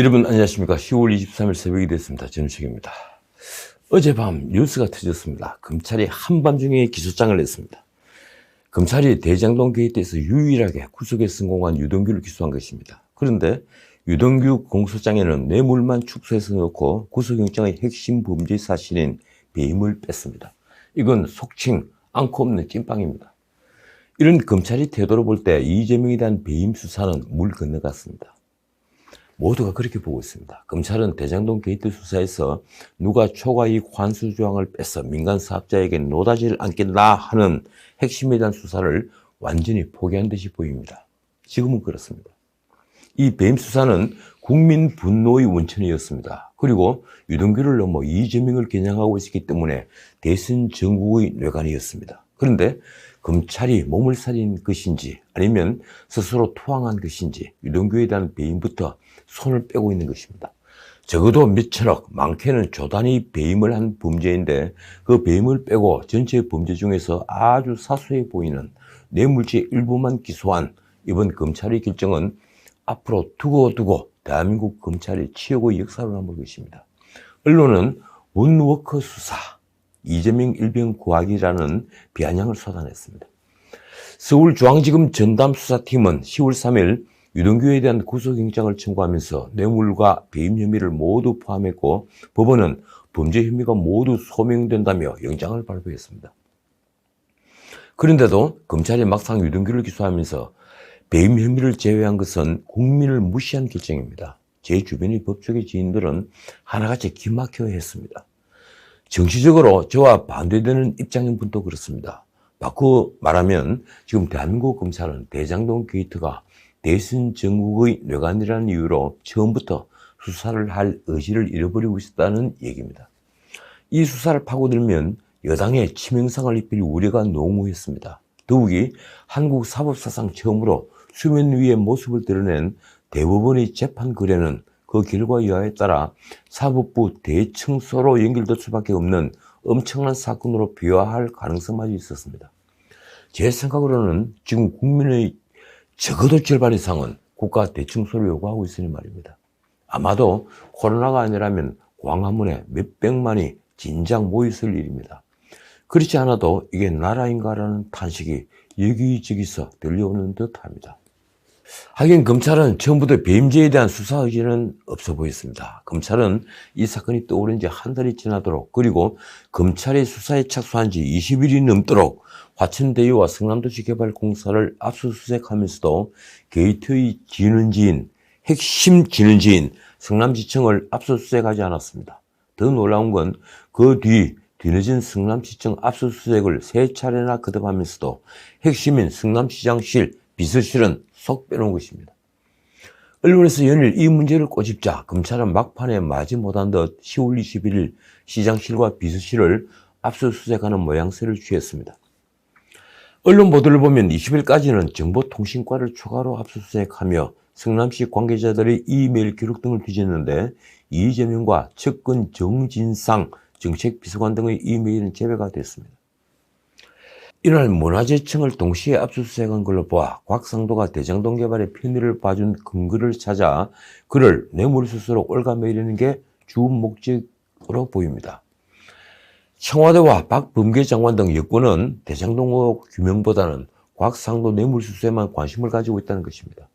여러분 안녕하십니까. 10월 23일 새벽이 됐습니다. 전우식입니다. 어젯밤 뉴스가 터졌습니다. 검찰이 한밤중에 기소장을 냈습니다. 검찰이 대장동 게이트에서 유일하게 구속에 성공한 유동규를 기소한 것입니다. 그런데 유동규 공소장에는 뇌물만 축소해서 넣고 구속영장의 핵심 범죄 사실인 배임을 뺐습니다. 이건 속칭 안고 없는 찐빵입니다. 이런 검찰이 태도로 볼 때 이재명에 대한 배임 수사는 물 건너갔습니다. 모두가 그렇게 보고 있습니다. 검찰은 대장동 게이트 수사에서 누가 초과 이익 환수 조항을 뺏어 민간 사업자에게 노다지를 안겠나 하는 핵심에 대한 수사를 완전히 포기한 듯이 보입니다. 지금은 그렇습니다. 이 배임 수사는 국민 분노의 원천이었습니다. 그리고 유동규를 넘어 이재명을 겨냥하고 있었기 때문에 대선 전국의 뇌관이었습니다. 그런데 검찰이 몸을 살린 것인지 아니면 스스로 투항한 것인지 유동규에 대한 배임부터 손을 빼고 있는 것입니다. 적어도 몇천억, 많게는 조단위 배임을 한 범죄인데 그 배임을 빼고 전체 범죄 중에서 아주 사소해 보이는 뇌물죄 일부만 기소한 이번 검찰의 결정은 앞으로 두고두고 대한민국 검찰의 치욕의 역사로 남을 것입니다. 언론은 원워커 수사, 이재명 일병 구하기라는 비아냥을 쏟아냈습니다. 서울중앙지검 전담수사팀은 10월 3일 유동규에 대한 구속영장을 청구하면서 뇌물과 배임 혐의를 모두 포함했고 법원은 범죄 혐의가 모두 소명된다며 영장을 발부했습니다. 그런데도 검찰이 막상 유동규를 기소하면서 배임 혐의를 제외한 것은 국민을 무시한 결정입니다. 제 주변의 법조계 지인들은 하나같이 기막혀 했습니다. 정치적으로 저와 반대되는 입장인 분도 그렇습니다. 바꿔 말하면 지금 대한민국 검찰은 대장동 게이트가 대선 전국의 뇌관이라는 이유로 처음부터 수사를 할 의지를 잃어버리고 있었다는 얘기입니다. 이 수사를 파고들면 여당에 치명상을 입힐 우려가 농후했습니다. 더욱이 한국 사법사상 처음으로 수면 위의 모습을 드러낸 대법원의 재판 거래는 그 결과 여하에 따라 사법부 대청소로 연결될 수밖에 없는 엄청난 사건으로 비화할 가능성마저 있었습니다. 제 생각으로는 지금 국민의 적어도 절반 이상은 국가 대청소를 요구하고 있으니 말입니다. 아마도 코로나가 아니라면 광화문에 몇백만이 진작 모였을 일입니다. 그렇지 않아도 이게 나라인가라는 탄식이 여기저기서 들려오는 듯 합니다. 하긴 검찰은 처음부터 배임죄에 대한 수사 의지는 없어 보였습니다. 검찰은 이 사건이 떠오른 지 한 달이 지나도록 그리고 검찰의 수사에 착수한 지 20일이 넘도록 화천대유와 성남도시 개발공사를 압수수색하면서도 게이트의 진원지인 핵심 진원지인 성남시청을 압수수색하지 않았습니다. 더 놀라운 건 그 뒤 뒤늦은 성남시청 압수수색을 세 차례나 거듭하면서도 핵심인 성남시장실 비서실은 속 빼놓은 것입니다. 언론에서 연일 이 문제를 꼬집자 검찰은 막판에 마지 못한 듯 10월 21일 시장실과 비서실을 압수수색하는 모양새를 취했습니다. 언론 보도를 보면 20일까지는 정보통신과를 추가로 압수수색하며 성남시 관계자들의 이메일 기록 등을 뒤졌는데 이재명과 측근 정진상 정책비서관 등의 이메일은 제외가 됐습니다. 이날 문화재청을 동시에 압수수색한 걸로 보아 곽상도가 대장동 개발의 편의를 봐준 근거를 찾아 그를 뇌물수수로 올가매리는 게 주 목적으로 보입니다. 청와대와 박범계 장관 등 여권은 대장동 의혹 규명보다는 곽상도 뇌물수수에만 관심을 가지고 있다는 것입니다.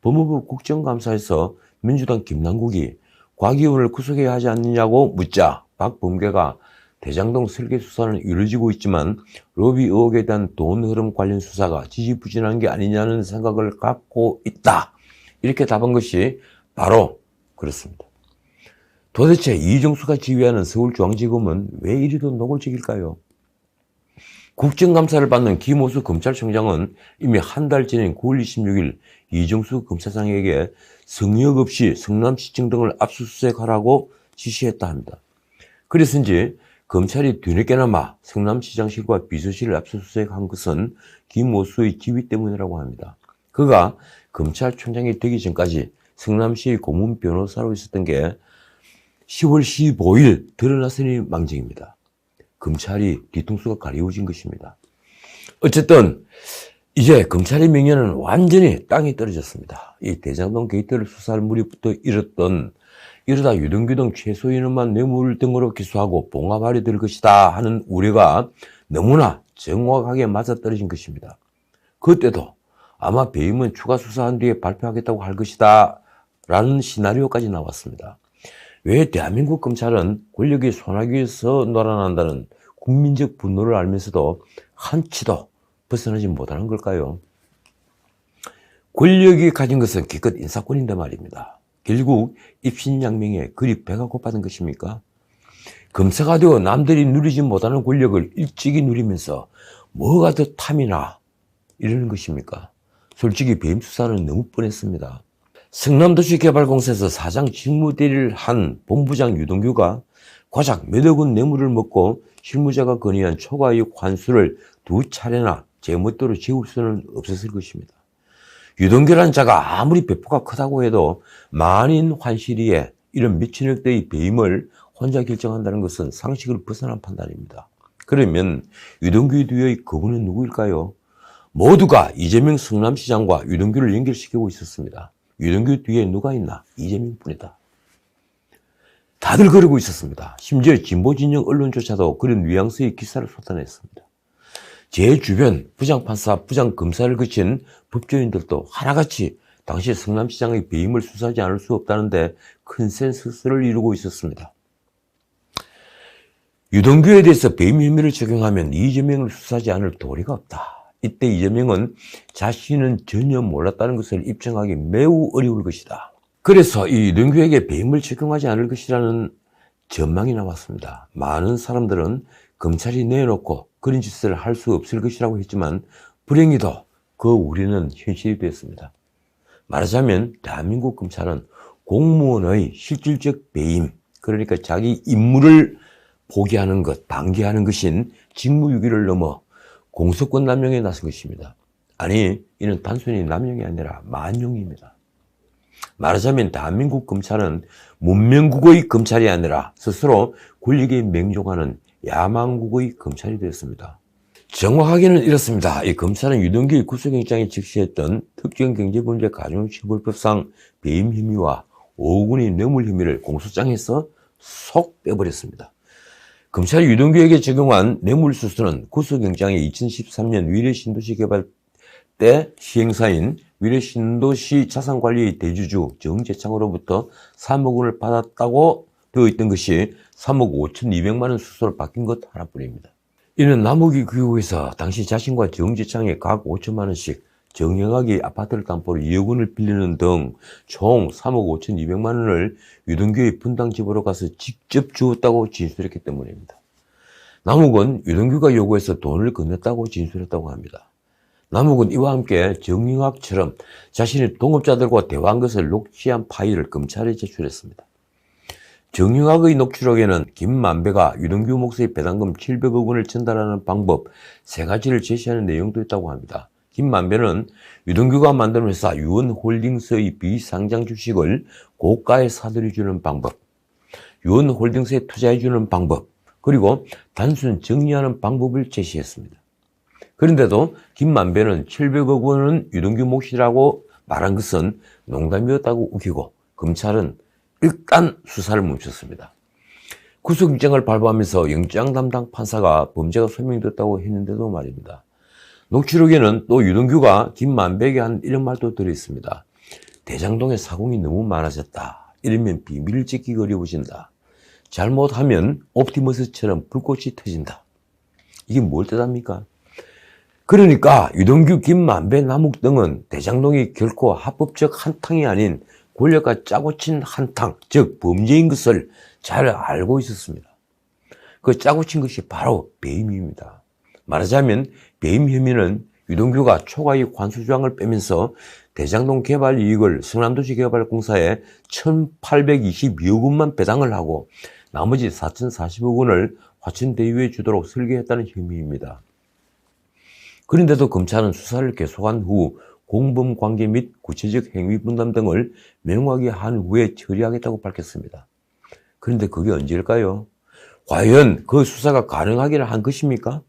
법무부 국정감사에서 민주당 김남국이 곽 의원을 구속해야 하지 않느냐고 묻자 박범계가 대장동 설계 수사는 이루어지고 있지만 로비 의혹에 대한 돈 흐름 관련 수사가 지지부진한 게 아니냐는 생각을 갖고 있다. 이렇게 답한 것이 바로 그렇습니다. 도대체 이정수가 지휘하는 서울중앙지검은 왜 이리도 노골적일까요? 국정감사를 받는 김호수 검찰총장은 이미 한 달 전인 9월 26일 이정수 검사장에게 성역 없이 성남시청 등을 압수수색하라고 지시했다 합니다. 그래서인지 검찰이 뒤늦게나마 성남시장실과 비서실을 압수수색한 것은 김호수의 지휘 때문이라고 합니다. 그가 검찰총장이 되기 전까지 성남시 고문 변호사로 있었던 게 10월 15일 드러났으니 망정입니다. 검찰이 뒤통수가 가리워진 것입니다. 어쨌든 이제 검찰의 명예는 완전히 땅에 떨어졌습니다. 이 대장동 게이트를 수사할 무렵부터 잃었던 이러다 유동규 등 최소인원만 뇌물 등으로 기소하고 봉합하려 될 것이다 하는 우려가 너무나 정확하게 맞아떨어진 것입니다. 그때도 아마 배임은 추가 수사한 뒤에 발표하겠다고 할 것이다 라는 시나리오까지 나왔습니다. 왜 대한민국 검찰은 권력이 손아귀 에서 놀아난다는 국민적 분노를 알면서도 한치도 벗어나지 못하는 걸까요? 권력이 가진 것은 기껏 인사권인데 말입니다. 결국 입신양명에 그리 배가 고파진 것입니까? 검사가 되어 남들이 누리지 못하는 권력을 일찍이 누리면서 뭐가 더 탐이나 이러는 것입니까? 솔직히 배임 수사는 너무 뻔했습니다. 성남도시개발공사에서 사장 직무대리를 한 본부장 유동규가 고작 몇억 원 뇌물을 먹고 실무자가 건의한 초과이익 환수를 두 차례나 제멋대로 지울 수는 없었을 것입니다. 유동규라는 자가 아무리 배포가 크다고 해도 만인 환실이에 이런 몇천억대의 배임을 혼자 결정한다는 것은 상식을 벗어난 판단입니다. 그러면 유동규 뒤의 그분은 누구일까요? 모두가 이재명 성남시장과 유동규를 연결시키고 있었습니다. 유동규 뒤에 누가 있나? 이재명 뿐이다. 다들 그러고 있었습니다. 심지어 진보 진영 언론조차도 그런 뉘앙스의 기사를 쏟아냈습니다. 제 주변 부장판사, 부장검사를 거친 법조인들도 하나같이 당시 성남시장의 배임을 수사하지 않을 수 없다는데 컨센서스를 이루고 있었습니다. 유동규에 대해서 배임 혐의를 적용하면 이재명을 수사하지 않을 도리가 없다. 이때 이재명은 자신은 전혀 몰랐다는 것을 입증하기 매우 어려울 것이다. 그래서 이 유동규에게 배임을 적용하지 않을 것이라는 전망이 나왔습니다. 많은 사람들은 검찰이 내놓고 그런 짓을 할 수 없을 것이라고 했지만 불행히도 그 우리는 현실이 되었습니다. 말하자면 대한민국 검찰은 공무원의 실질적 배임, 그러니까 자기 임무를 포기하는 것, 방기하는 것인 직무유기를 넘어 공소권 남용에 나선 것입니다. 아니, 이는 단순히 남용이 아니라 만용입니다. 말하자면 대한민국 검찰은 문명국의 검찰이 아니라 스스로 권력에 맹종하는 야망국의 검찰이 되었습니다. 정확하게는 이렇습니다. 이 검찰은 유동규의 구속영장에 적시했던 특정경제범죄 가중처벌법상 배임 혐의와 5군의 뇌물 혐의를 공소장에서 속 빼버렸습니다. 검찰이 유동규에게 적용한 뇌물수수는 구속영장에 2013년 위례신도시 개발 때 시행사인 위례신도시 자산관리 대주주 정재창으로부터 3억 원을 받았다고 되어 있던 것이 3억 5천2백만 원 수수로 바뀐 것 하나뿐입니다. 이는 남욱이 교육에서 당시 자신과 정지창에 각 5천만 원씩 정영학이 아파트를 담보로 2억 원을 빌리는 등 총 3억 5천2백만 원을 유동규의 분당 집으로 가서 직접 주었다고 진술했기 때문입니다. 남욱은 유동규가 요구해서 돈을 건넸다고 진술했다고 합니다. 남욱은 이와 함께 정영학처럼 자신의 동업자들과 대화한 것을 녹취한 파일을 검찰에 제출했습니다. 정영학의 녹취록에는 김만배가 유동규 목사의 배당금 700억 원을 전달하는 방법 세 가지를 제시하는 내용도 있다고 합니다. 김만배는 유동규가 만든 회사 유원홀딩스의 비상장 주식을 고가에 사들여주는 방법, 유원홀딩스에 투자해주는 방법, 그리고 단순 정리하는 방법을 제시했습니다. 그런데도 김만배는 700억 원은 유동규 몫이라고 말한 것은 농담이었다고 우기고 검찰은 일단 수사를 멈췄습니다. 구속영장을 발부하면서 영장 담당 판사가 범죄가 소명됐다고 했는데도 말입니다. 녹취록에는 또 유동규가 김만백에 한 이런 말도 들어있습니다. 대장동에 사공이 너무 많아졌다. 이러면 비밀을 지키기 어려워진다. 잘못하면 옵티머스처럼 불꽃이 터진다. 이게 뭘 뜻합니까? 그러니까 유동규, 김만배, 남욱 등은 대장동이 결코 합법적 한탕이 아닌 권력과 짜고 친 한탕, 즉 범죄인 것을 잘 알고 있었습니다. 그 짜고 친 것이 바로 배임입니다. 말하자면 배임 혐의는 유동규가 초과이익 환수조항을 빼면서 대장동 개발 이익을 성남도시 개발공사에 1,822억 원만 배당을 하고 나머지 4,040억 원을 화천대유에 주도록 설계했다는 혐의입니다. 그런데도 검찰은 수사를 계속한 후 공범 관계 및 구체적 행위 분담 등을 명확히 한 후에 처리하겠다고 밝혔습니다. 그런데 그게 언제일까요? 과연 그 수사가 가능하기를 한 것입니까?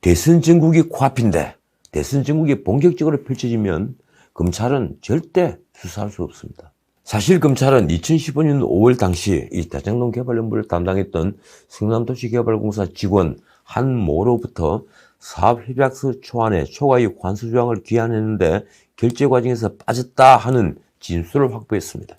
대선 전국이 코앞인데 대선 전국에 본격적으로 펼쳐지면 검찰은 절대 수사할 수 없습니다. 사실 검찰은 2015년 5월 당시 이 대장동 개발 업무를 담당했던 성남도시개발공사 직원 한 모로부터 사업 협약서 초안에 초과이익 환수 조항을 기한했는데 결제 과정에서 빠졌다 하는 진술을 확보했습니다.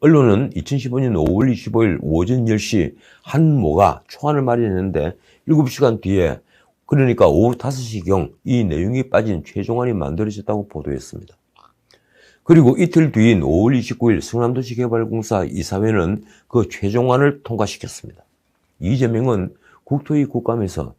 언론은 2015년 5월 25일 오전 10시 한 모가 초안을 마련했는데 7시간 뒤에 그러니까 오후 5시경 이 내용이 빠진 최종안이 만들어졌다고 보도했습니다. 그리고 이틀 뒤인 5월 29일 성남도시개발공사 이사회는 그 최종안을 통과시켰습니다. 이재명은 국토위 국감에서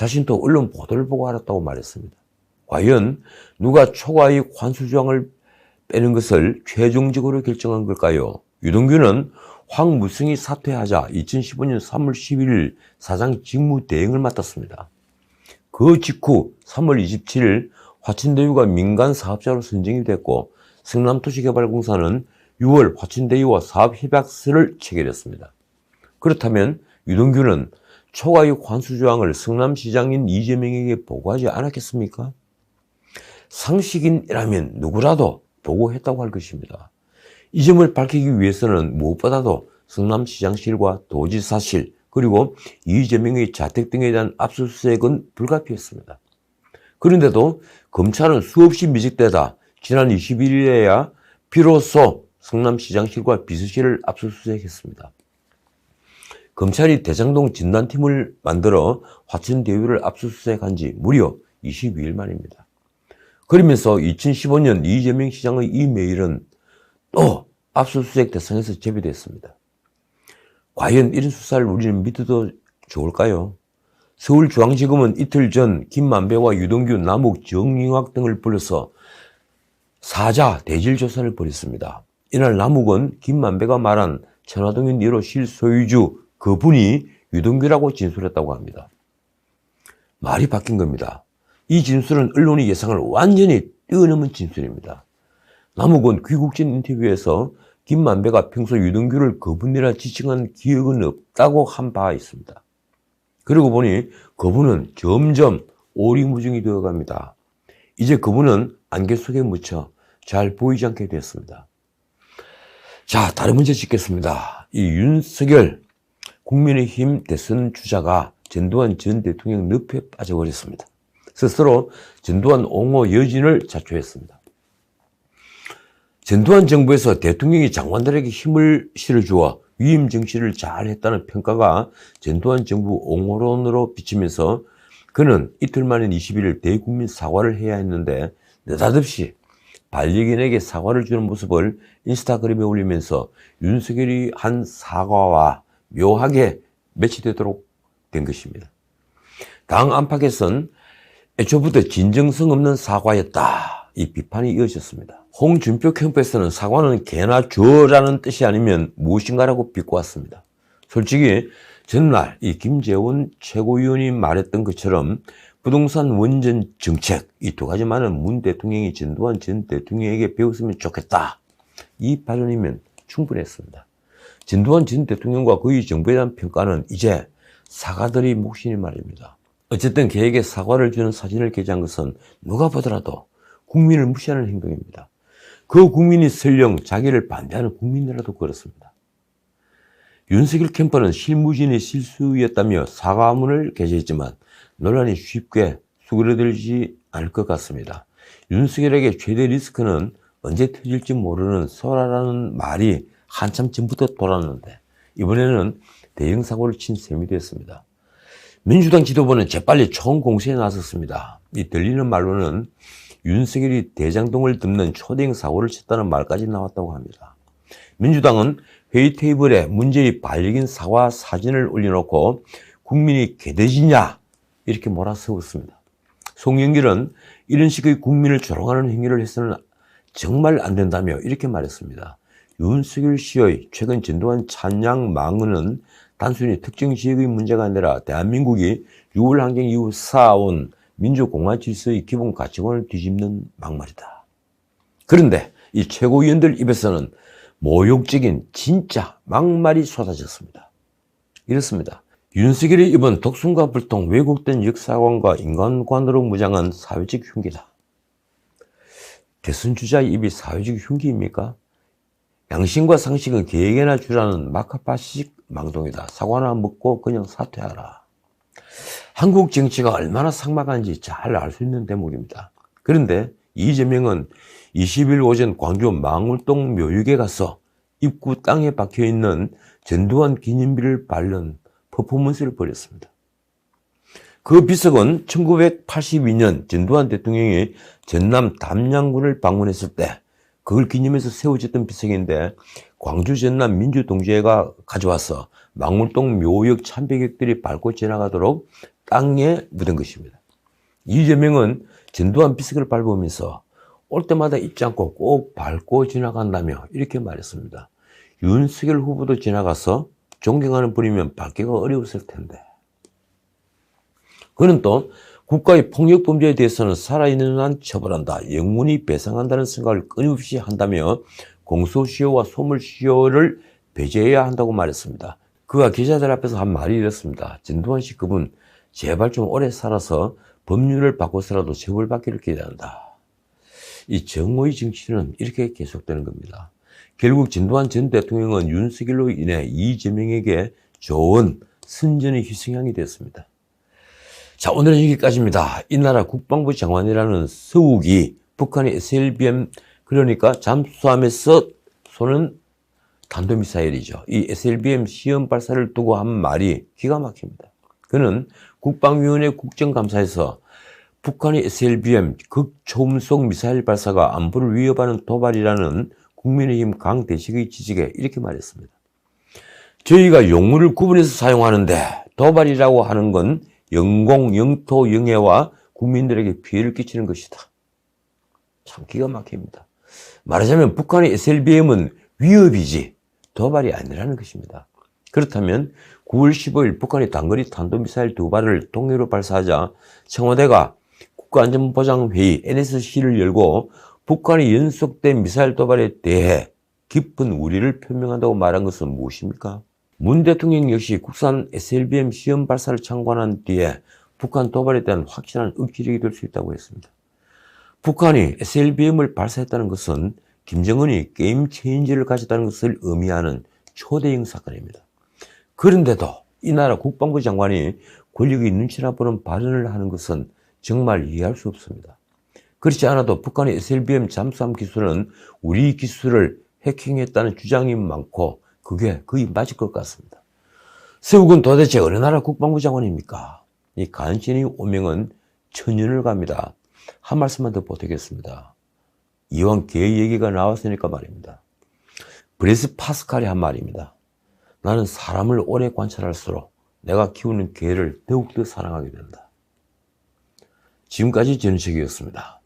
자신도 언론 보도를 보고 알았다고 말했습니다. 과연 누가 초과이익 환수조항을 빼는 것을 최종적으로 결정한 걸까요? 유동규는 황무승이 사퇴하자 2015년 3월 11일 사장 직무 대행을 맡았습니다. 그 직후 3월 27일 화천대유가 민간 사업자로 선정이 됐고 성남도시개발공사는 6월 화천대유와 사업협약서를 체결했습니다. 그렇다면 유동규는 초과이익 환수조항을 성남시장인 이재명에게 보고하지 않았겠습니까? 상식인이라면 누구라도 보고했다고 할 것입니다. 이 점을 밝히기 위해서는 무엇보다도 성남시장실과 도지사실 그리고 이재명의 자택 등에 대한 압수수색은 불가피했습니다. 그런데도 검찰은 수없이 미적대다 지난 21일에야 비로소 성남시장실과 비서실을 압수수색했습니다. 검찰이 대장동 진단팀을 만들어 화천대유를 압수수색한 지 무려 22일 만입니다. 그러면서 2015년 이재명 시장의 이 메일은 또 압수수색 대상에서 제비됐습니다. 과연 이런 수사를 우리는 믿어도 좋을까요? 서울중앙지검은 이틀 전 김만배와 유동규, 남욱, 정영학 등을 불러서 사자 대질 조사를 벌였습니다. 이날 남욱은 김만배가 말한 천화동인 1호 실소유주 그분이 유동규라고 진술했다고 합니다. 말이 바뀐 겁니다. 이 진술은 언론의 예상을 완전히 뛰어넘은 진술입니다. 남욱은 귀국진 인터뷰에서 김만배가 평소 유동규를 그분이라 지칭한 기억은 없다고 한 바 있습니다. 그러고 보니 그분은 점점 오리무중이 되어갑니다. 이제 그분은 안개 속에 묻혀 잘 보이지 않게 되었습니다. 자, 다른 문제 짓겠습니다. 이 윤석열 국민의힘 대선 주자가 전두환 전 대통령 늪에 빠져버렸습니다. 스스로 전두환 옹호 여진을 자초했습니다. 전두환 정부에서 대통령이 장관들에게 힘을 실어주어 위임 정치를 잘 했다는 평가가 전두환 정부 옹호론으로 비치면서 그는 이틀 만인 21일 대국민 사과를 해야 했는데 느닷없이 반려견에게 사과를 주는 모습을 인스타그램에 올리면서 윤석열이 한 사과와 묘하게 매치되도록 된 것입니다. 당 안팎에선 애초부터 진정성 없는 사과였다. 이 비판이 이어졌습니다. 홍준표 캠프에서는 사과는 개나 줘라는 뜻이 아니면 무엇인가라고 비꼬았습니다. 솔직히 전날 이 김재원 최고위원이 말했던 것처럼 부동산 원전 정책 이 두 가지만은 문 대통령이 전두환 전 대통령에게 배웠으면 좋겠다. 이 발언이면 충분했습니다. 전두환 전 대통령과 그의 정부에 대한 평가는 이제 사과들이 몫이니 말입니다. 어쨌든 계획에 사과를 주는 사진을 게재한 것은 누가 보더라도 국민을 무시하는 행동입니다. 그 국민이 설령 자기를 반대하는 국민이라도 그렇습니다. 윤석열 캠프는 실무진의 실수였다며 사과문을 게재했지만 논란이 쉽게 수그러들지 않을 것 같습니다. 윤석열에게 최대 리스크는 언제 터질지 모르는 소라라는 말이 한참 전부터 돌았는데 이번에는 대형 사고를 친 셈이 됐습니다. 민주당 지도부는 재빨리 총공세에 나섰습니다. 이 들리는 말로는 윤석열이 대장동을 덮는 초대형 사고를 쳤다는 말까지 나왔다고 합니다. 민주당은 회의 테이블에 문제의 반려견 사과 사진을 올려놓고 국민이 개돼지냐 이렇게 몰아세웠습니다. 송영길은 이런 식의 국민을 조롱하는 행위를 해서는 정말 안 된다며 이렇게 말했습니다. 윤석열 씨의 최근 전두환 찬양 망언은 단순히 특정 지역의 문제가 아니라 대한민국이 6월 항쟁 이후 쌓아온 민주공화 질서의 기본 가치관을 뒤집는 막말이다. 그런데 이 최고위원들 입에서는 모욕적인 진짜 막말이 쏟아졌습니다. 이렇습니다. 윤석열이 이번 독순과 불통 왜곡된 역사관과 인간관으로 무장한 사회적 흉기다. 대선 주자의 입이 사회적 흉기입니까? 양심과 상식은 계획에나 주라는 마카파식 망동이다. 사과나 먹고 그냥 사퇴하라. 한국 정치가 얼마나 삭막한지 잘 알 수 있는 대목입니다. 그런데 이재명은 20일 오전 광주 망울동 묘육에 가서 입구 땅에 박혀 있는 전두환 기념비를 발른 퍼포먼스를 벌였습니다. 그 비석은 1982년 전두환 대통령이 전남 담양군을 방문했을 때 그걸 기념해서 세워졌던 비석인데 광주 전남 민주동지회가 가져와서 망물동 묘역 참배객들이 밟고 지나가도록 땅에 묻은 것입니다. 이재명은 전두환 비석을 밟으면서 올 때마다 잊지 않고 꼭 밟고 지나간다며 이렇게 말했습니다. 윤석열 후보도 지나가서 존경하는 분이면 밟기가 어려웠을 텐데. 그는 또 국가의 폭력 범죄에 대해서는 살아있는 한 처벌한다. 영원히 배상한다는 생각을 끊임없이 한다며 공소시효와 소물시효를 배제해야 한다고 말했습니다. 그가 기자들 앞에서 한 말이 이렇습니다. 전두환 씨 그분 제발 좀 오래 살아서 법률을 바꿔서라도 처벌받기를 기대한다. 이 정오의 정치는 이렇게 계속되는 겁니다. 결국 전두환 전 대통령은 윤석열로 인해 이재명에게 좋은 선전의 희생양이 됐습니다. 자, 오늘은 여기까지입니다. 이 나라 국방부 장관이라는 서욱이 북한의 SLBM 그러니까 잠수함에서 쏘는 탄도미사일이죠. 이 SLBM 시험 발사를 두고 한 말이 기가 막힙니다. 그는 국방위원회 국정감사에서 북한의 SLBM 극초음속 미사일 발사가 안보를 위협하는 도발이라는 국민의힘 강대식의 지적에 이렇게 말했습니다. 저희가 용어를 구분해서 사용하는데 도발이라고 하는 건 영공, 영토, 영해와 국민들에게 피해를 끼치는 것이다. 참 기가 막힙니다. 말하자면 북한의 SLBM은 위협이지 도발이 아니라는 것입니다. 그렇다면 9월 15일 북한이 단거리 탄도미사일 두 발을 동해로 발사하자 청와대가 국가안전보장회의 NSC를 열고 북한이 연속된 미사일 도발에 대해 깊은 우려를 표명한다고 말한 것은 무엇입니까? 문 대통령 역시 국산 SLBM 시험 발사를 참관한 뒤에 북한 도발에 대한 확실한 억지력이 될 수 있다고 했습니다. 북한이 SLBM을 발사했다는 것은 김정은이 게임 체인지를 가졌다는 것을 의미하는 초대형 사건입니다. 그런데도 이 나라 국방부 장관이 권력이 눈치나 보는 발언을 하는 것은 정말 이해할 수 없습니다. 그렇지 않아도 북한의 SLBM 잠수함 기술은 우리 기술을 해킹했다는 주장이 많고 그게 거의 맞을 것 같습니다. 세욱은 도대체 어느 나라 국방부 장관입니까? 이 간신히 오명은 천년을 갑니다. 한 말씀만 더 보태겠습니다. 이왕 개 얘기가 나왔으니까 말입니다. 브레스 파스칼이 한 말입니다. 나는 사람을 오래 관찰할수록 내가 키우는 개를 더욱더 사랑하게 된다. 지금까지 전식이었습니다.